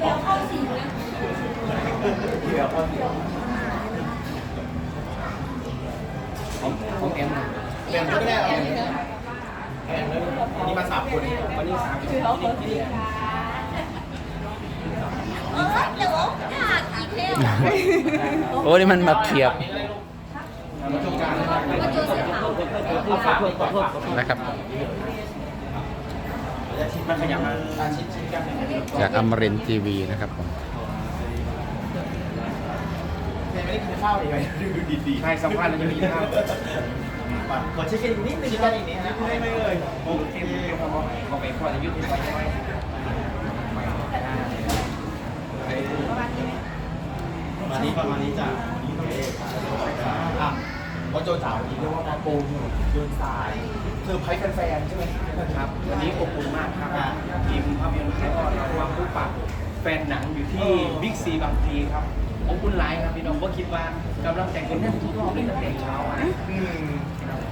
แล้วเข้าสีนะเดี๋ยวพอเสียของของแอมนะแบ่งก็ได้เอาแบ่งแบ่งเลยนี่มาสามคนวันนี้สามคือเขาคนสีเออเดี๋ยวอยากอีกเทปโอ้นี่มันมาเขียบมาตรงกลางนะครับมาเจอสีขาวเอาฝากขอโทษขอโทษนะครับมันขยับมาอาชิดชิดกัน จากอมรินทีวีนะครับผมไม่ได้กินข้าวอีกไหมดูดีดีใช่สัมภาษณ์เราจะมีภาพขอเช็คกันอีกนิดนึงกันอีกนิดนะไม่ไม่เลยโอเคขอไปขอจะยุติไว้ไว้ประมาณนี้ประมาณนี้จ้ะอะว่าโจจ๋าวันนี้เรียกว่ามาโปรโมทเดินสาย เซอร์ไพรส์แฟนๆใช่ไหมครับวันนี้อบอุ่นมากครับทีมภาพยนตร์แล้วก็เรามาพบปะแฟนหนังอยู่ที่บิ๊กซีบางพลีครับอบอุ่นหลายครับพี่น้องก็คิดว่ากำลังแต่งคนแน่นทุกรอบเลยตั้งแต่เช้าอะอืม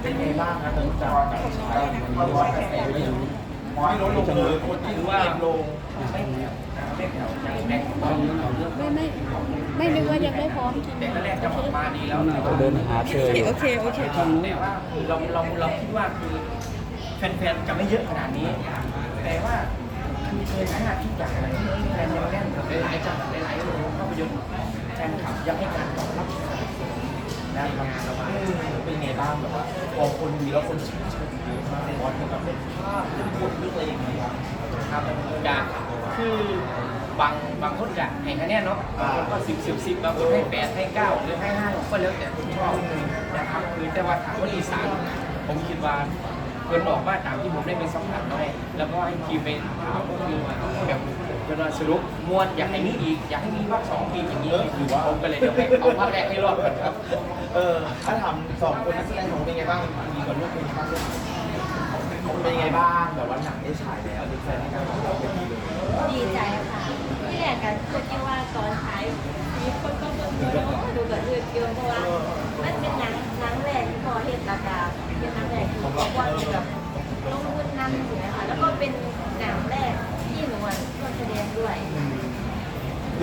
เป็นไงบ้างครับน้องจ๋ากับชายเขาร้อยกระแสไม่รู้ไม่ลดลงเลยคนที่ถือว่าว่าลง ไม่ไม่ไม่นึกว่ายังไม่พร้อมแต่แรกจะออกมาดีแล้วเดินหาเธออยู่โอเคโอเคแต่ว่าเราเราเราคิดว่าคือแฟนๆจะไม่เยอะขนาดนี้ แต่ว่าคือเจอหน้าที่จากอะไรที่แฟนยังแน่นหลายจังหวัดหลายๆโรงภาพยนตร์แฟนคลับยังให้การตอบรับนะครับ เรามาเป็นไงบ้างแบบว่าพอคนมีแล้วคนชื่นชมเยอะมากบอลเกี่ยวกับเป็นภาพเรื่องบทเรื่องอะไรอย่างเงี้ยครับครับจะคือบางบางคนจะให้คะแนนเนาะบางคนก็สิบสิบสิบบางคนให้แปดให้เก้าหรือให้ห้าก็แล้วแต่คนชอบนะครับคือแต่ว่าถามว่าอีสานผมคิดว่า เพิ่นบอกว่าตามที่ผมได้ไปสัมผัสมาแล้วก็ให้ทีมไปถามก็คือว่าแบบเวลาสรุปมวลอยากให้มีอีกอยากให้มีภาคสองอีกอย่างนี้หรือว่าผมก็เลยเดี๋ยวให้เอาภาคแรกให้รอดก่อนครับเออถ้าถามสองคนนักแสดงของเป็นไงบ้างมีกับลูกเป็นไงบ้างเป็นยังไงบ้างแบบว่าหนังได้ฉายแล้วดีใจในการของเราเป็นดีเลยดีใจค่ะที่แรกกันคือที่ว่าตอนท้ายมีคนก็ดูดูดูกับอื่นเยอะเพราะว่ามันเป็นหนังหนังแรกที่พอเห็นราคาเป็นหนังแรกที่บอกว่าเป็นแบบลงทุนนั่งอยู่นะคะแล้วก็เป็นหนังแรกที่หนูอะร่วมแสดงด้วย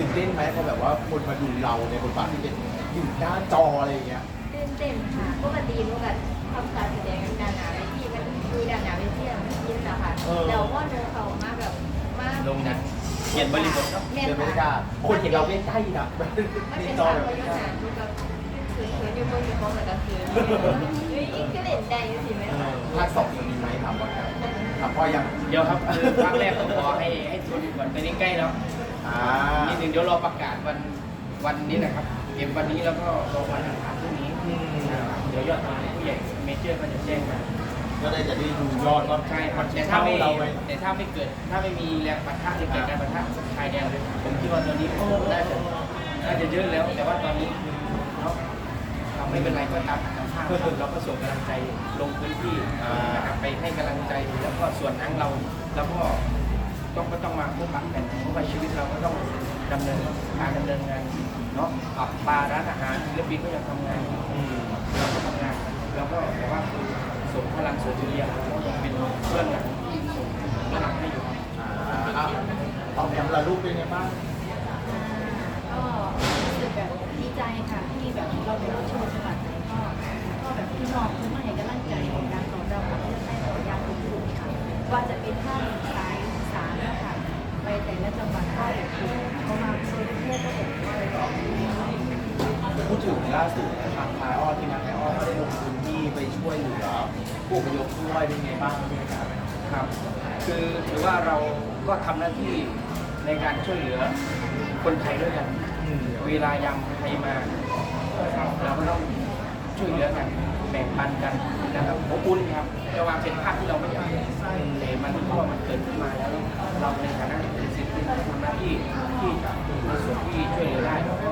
ตื่นเต้นไหมพอแบบว่าคนมาดูเราในบทบาทที่เป็นอยู่หน้าจออะไรอย่างเงี้ยตื่นเต้นค่ะปกติหนูกับทำการแสดงกันด้านหน้าเวทีมันคือด้านหน้าเวทีอะมันยินอะค่ะแล้วว่าหนูเขามาแบบมาลงนะเขียนบริบทเนาะแม่เดินบรรยาค่ะกาศคนเห็นเราใกล้ๆนะมันในเป็นจอฉากแบบพยนตร์หนังดูกับคือคืออยู่บนอยู่บนกับคือเฮ้ยก็เล่นได้สิไหมคะภาคสองจะมีไหมถามว่าถามพ่อยังเดี๋ยวครับคือภาคแรกผมขอให้ให้ทุนก่อนไปนี้ใกล้แล้ว อ่านิดนึงเดี๋ยวรอประกาศวันวันนี้นะครับเก็บวันนี้แล้วก็รอวันอังคารพรุ่งนี้เดี๋ยวยอดทางผู้ใหญ่เมเจอร์ก็จะแจ้งมา ก็เลยจะได้ดูยอดว่าใช่มันแต่เท่าถ้าไม่เราไหมแต่ถ้าไม่เกิดถ้าไม่มีแรงปะทะที่เกิดการปะทะชายแดนเลยผมคิดว่าตอนนี้น่าจะน่าจะเยอะแล้ว แต่ว่าตอนนี้เนาะเราไม่เป็นไรก็ตามตามภาพเราก็ส่งกำลังใจลงพื้นที่นะครับไปให้กำลังใจแล้วก็ส่วนทั้งเราแล้วก็ ต้องก็ต้องมาพบปะกันเพราะว่าชีวิตเราก็ต้องดำเนินการดำเนินงานเนาะผับบาร์ร้านอาหารศิลปินก็ยังทำงานอยู่อืมเราก็ทำงานเราก็แต่ว่าคือส่งพลังส่งวิญญาก็ยังเป็นเรื่องหลังส่งเรื่องหลังให้อยู่อ่าอะตอบแอมละลูกเป็นไงบ้างก็รู้สึกแบบดีใจค่ะที่แบบเราเป็นผู้ชมจังหวัดไหนก็ก็แบบพี่น้องทุกคนให้กำลังใจในการตอบรับของเรื่องในต่อยางทุกคนค่ะว่าจะเป็นท่า พูดถึงล่าสุดทางไทยอ้อที่มาไทยอ้อได้ลงพื้นที่ไปช่วยเหลือผู้อพยพด้วยเป็นไงบ้างครับครับคือถือว่าเราก็ทำหน้าที่ในการช่วยเหลือคนไทยด้วยกันเวลายามใครมาเราก็ต้องช่วยเหลือกันแบ่งปันกันนะครับอบอุ่นครับแต่ว่าเป็นภาพที่เราไม่อยากเห็นแต่มันเพราะว่ามันเกิดขึ้นมาแล้วเราในฐานะเป็น ที่ที่ที่ในส่วนที่ช่วยเหลือได้แล้วก็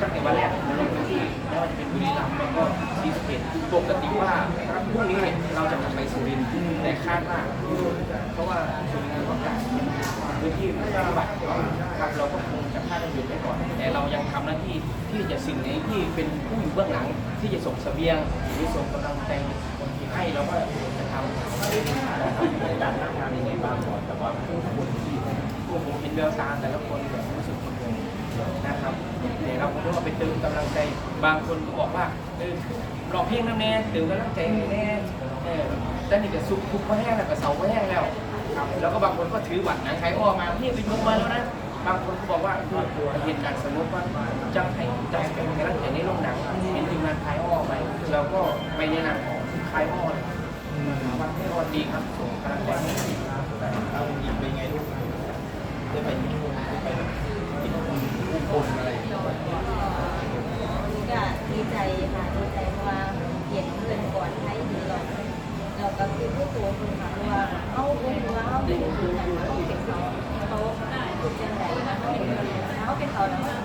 ตั้งแต่วันแรกเราลงพื้นที่ไม่ว่าจะเป็นบุรีรัมย์แล้วก็ศรีสเกษปกติว่าพรุ่งนี้เลยเราจะกลับไปสุรินทร์แต่คาดว่าเพราะว่าสุรินทร์ประกาศพื้นที่ระบาดครับเราก็คงจะพลาดหยุดไปก่อน แต่เรายังทำหน้าที่ที่จะสิ่งไหนที่เป็นผู้อยู่เบื้องหลังที่จะส่งเสบียงหรือส่งกำลังใจให้เราก็จะทำในการนั่งงานยังไงบ้างก่อนแต่ว่า ผู้คนที่วกผมเห็นแววตาแต่ละคนแบบรู้สึกคนเลยนะครับเดี๋ยวเราก็ต้องเอาไปเติมกำลังใจ บางคนก็บอกว่าเออรองเพลงน้ำแน่เติมกำลังใจให้แน่เออแต่นี่ก็ซุกทุกก็แห้งแล้วก็เสาก็แห้งแล้วครับแล้วก็บางคนก็ถือบัตรหนังไทยอ้อมาพี่ไปยกมาแล้วนะบางคนก็บอกว่าเหตุการสมมติว่าจะให้จะให้เป็นกำลังใจในโรงหนังเห็นทีมงานไทยอ้อไปเราก็ไปในหนามของไทยอ้อเลยวันที่รอดดีครับส่งกำลังใจให้เอาอีกเป็นไงลูก ได้ไปที่นู่นได้ไปแบบกินผู้คนอะไรอย่างเงี้ยก็ดีใจค่ะดีใจเพราะว่าเห็นเพื่อนก่อนให้ดีเราเราก็คือผู้ตัวคนค่ะว่าเอาเป็นว่าเอาเป็นคือกันเขาเป็นเขาเขาคือจังไหนเขาเป็นเขาเป็นเขาแล้ว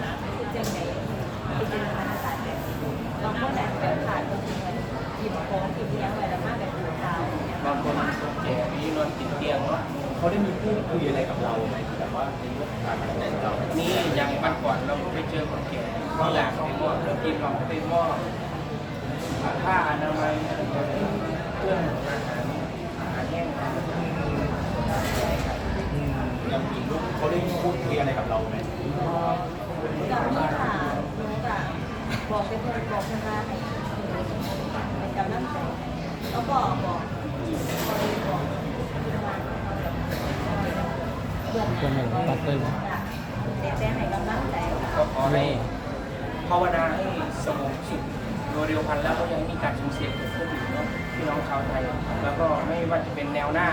เนาะเขาได้มีพูดคุยอะไรกับเราไหมแบบว่าในเรื่องของการตัดสินใจของเรานี่อย่างวันก่อนเราก็ไปเจอคนแก่ที่หลังไปมอบเรื่องทีมเราก็ไปมอบผ้าอนามัยเครื่องอาหารอาหารแห้งอืมยังมีลูกเขาได้พูดคุยอะไรกับเราไหมกับนี่ค่ะหนูกับบอกไปเพื่อนบอกเพื่อนว่าให้ให้กำลังใจแล้วบอกบอกบอก เพื่อนเพื่อนตัดเลยแต่แต่ให้กำลังใจค่ะก็ขอให้ภาวนาให้สงบสุขโดยเร็วพันแล้วก็ยังมีการสูญเสียเกิดขึ้นอยู่เนาะพี่น้องชาวไทย แล้วก็ไม่ว่าจะเป็นแนวหน้า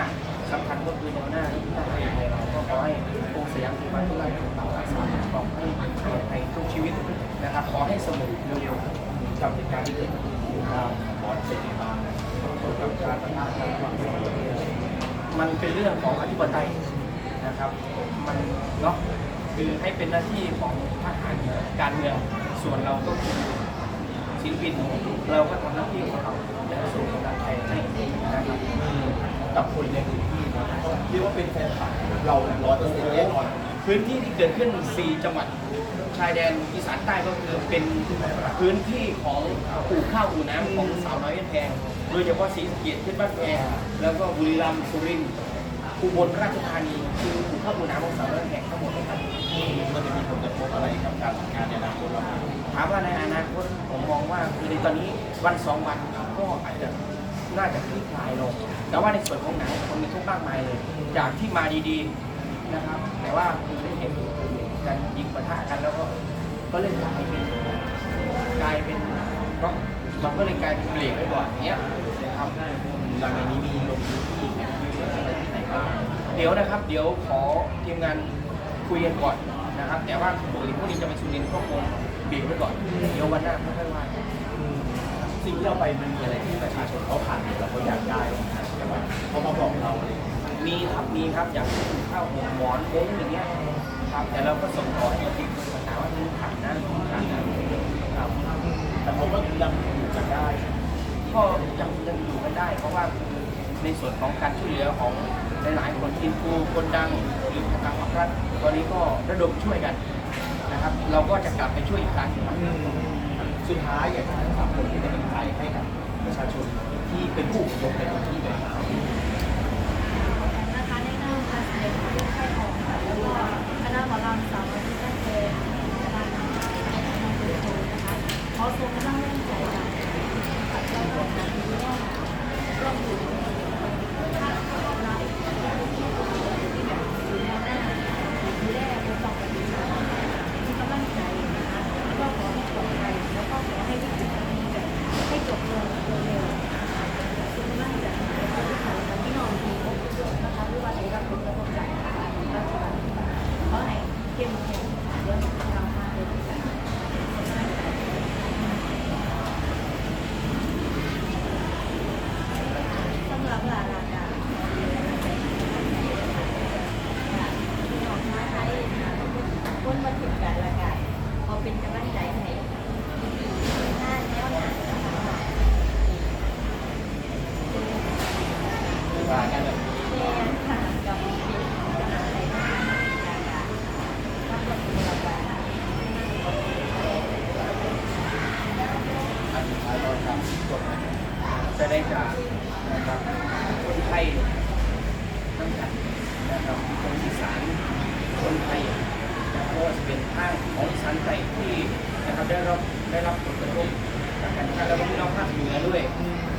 สำคัญก็คือแนวหน้าที่ทางไทยเราก็ขอให้องค์สยามภูมิทุกท่านปกปักรักษาปกป้องให้ปลอดภัยทุกชีวิตนะครับ ขอให้สงบเร็วๆกับเหตุการณ์ที่เกิดขึ้นที่เราบอสเป็นไงบ้างกับการประทะกันระหว่างประเทศมันเป็นเรื่องของอธิปไตย นะครับ มันเนาะคือให้เป็นหน้าที่ของทหารการเมืองส่วนเราก็คือศิลปินเราก็ทำหน้าที่ของเราและส่งกำลังใจให้นะครับกับคนในพื้นที่นะเรียกว่าเป็นแฟนคลับเราร้อยเปอร์เซ็นต์แน่นอนพื้นที่ที่เกิดขึ้น 4 จังหวัด ชายแดนอีสานใต้ก็คือเป็นพื้นที่ของปลูกข้าวอู่น้ำของสาวน้อยเพชรแพงโดยเฉพาะศรีสะเกษเพชรบ้านแพงแล้วก็บุรีรัมย์สุรินทร์ อุบลราชธานีคือปลูกข้าบูน้ำของสาวน้อยเพชรแพงทั้งหมดเลยครับมันจะมีผลกระทบอะไรกับการทำงานในอนาคตเราไหมถามว่าในอนาคตผมมองว่าคือในตอนนี้วันสองวันก็อาจจะน่าจะคลี่คลายลงแต่ว่าในส่วนของหนังคนมีทุกมากมายเลย จากที่มาดีๆนะครับ แต่ว่าคือได้เห็นการยิงปะทะกันแล้วก็ก็เลยกลายเป็นกลายเป็นเนาะมันก็เลยกลายเป็นเบรกไปก่อนอย่างเงี้ยนะครับหลังจากนี้มีลงพื้นที่ไหมอะไรที่ไหนบ้าง เดี๋ยวนะครับ เดี๋ยวขอทีมงานคุยกันก่อนนะครับ แต่ว่าปกติพวกนี้จะไปสุรินทร์ก็คงเบรกไว้ก่อน เดี๋ยววันหน้าค่อยๆว่ากันสิ่งที่เราไปมันมีอะไรที่ประชาชนเขาผ่านแล้วเขาอยากได้บ้างนะแต่ว่าเขามาบอกเราอะไรอย่างเงี้ยมีครับมีครับอย่างข้าวหมหมอนโค้งอย่างเงี้ยครับแต่เราก็ส่งต่อให้ทีมคนถามว่ามันขาดนะขาดนะครับแต่เขาก็ยังอยู่กันได้ ก็ยังยังอยู่กันได้ เพราะว่าในส่วนของการช่วยเหลือของ หลายๆคนอินฟูคนดังหรือทางภาครัฐตอนนี้ก็ระดมช่วยกันนะครับ เราก็จะกลับไปช่วยอีกครั้งหนึ่งครับสุดท้ายอยากจะให้สามคนที่เป็นกำลังใจให้กับประชาชนที่เป็นผู้อพยพในพื้นที่เลยครับนะคะในนามการแสดงของไทยออกค่ะแล้วก็คณะหมอลำสาวน้อยที่ตั้งใจการทำงานของโดยตรงนะคะขอส่งกำลังแรงใจจากปัจจัยของการดูแลร่วมถึงค่าเข้ารับที่แบบดูแลหน้าดูแลบนต่อปฏิบัติมีกำลังใจนะคะแล้วก็ขอให้ปลอดภัยแล้วก็ขอให้วิกฤตครั้งนี้แบบให้จบลงเร็วๆ ซึ่งน่าจะเป็นผู้ที่ทำกับพี่น้องทีมนะคะที่ว่าได้รับผลกระทบจากรัฐบาลเพราะไหนเข้มแข็งเรื่องของเรามากเลยที่จะสำหรับลาลาดาพี่น้องมาไทยคนมาถึงกันละกันพอเป็นกำลังใจให้หน้าแนวหนานะคะ ว่ากันเลย เรียนค่ะกับมีอะไรบ้างนะคะรับผลประโยชน์ อันสุดท้ายเราทำจบนะ จะได้จากนะครับคนไทยน้ำกันนะครับคนอีสานคนไทยนะครับว่าจะเป็นทางของอีสันไทยที่นะครับได้รับได้รับผลกระทบจากการแล้วก็พี่น้องภาคเหนือด้วย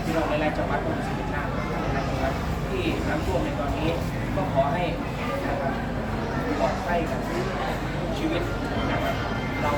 พี่น้องในหลายๆจังหวัดของสิบเอ็ดน้ำหลายๆจังหวัดที่น้ำท่วมในตอนนี้ก็ขอให้นะครับปลอดภัยกับชีวิตนะครับเรา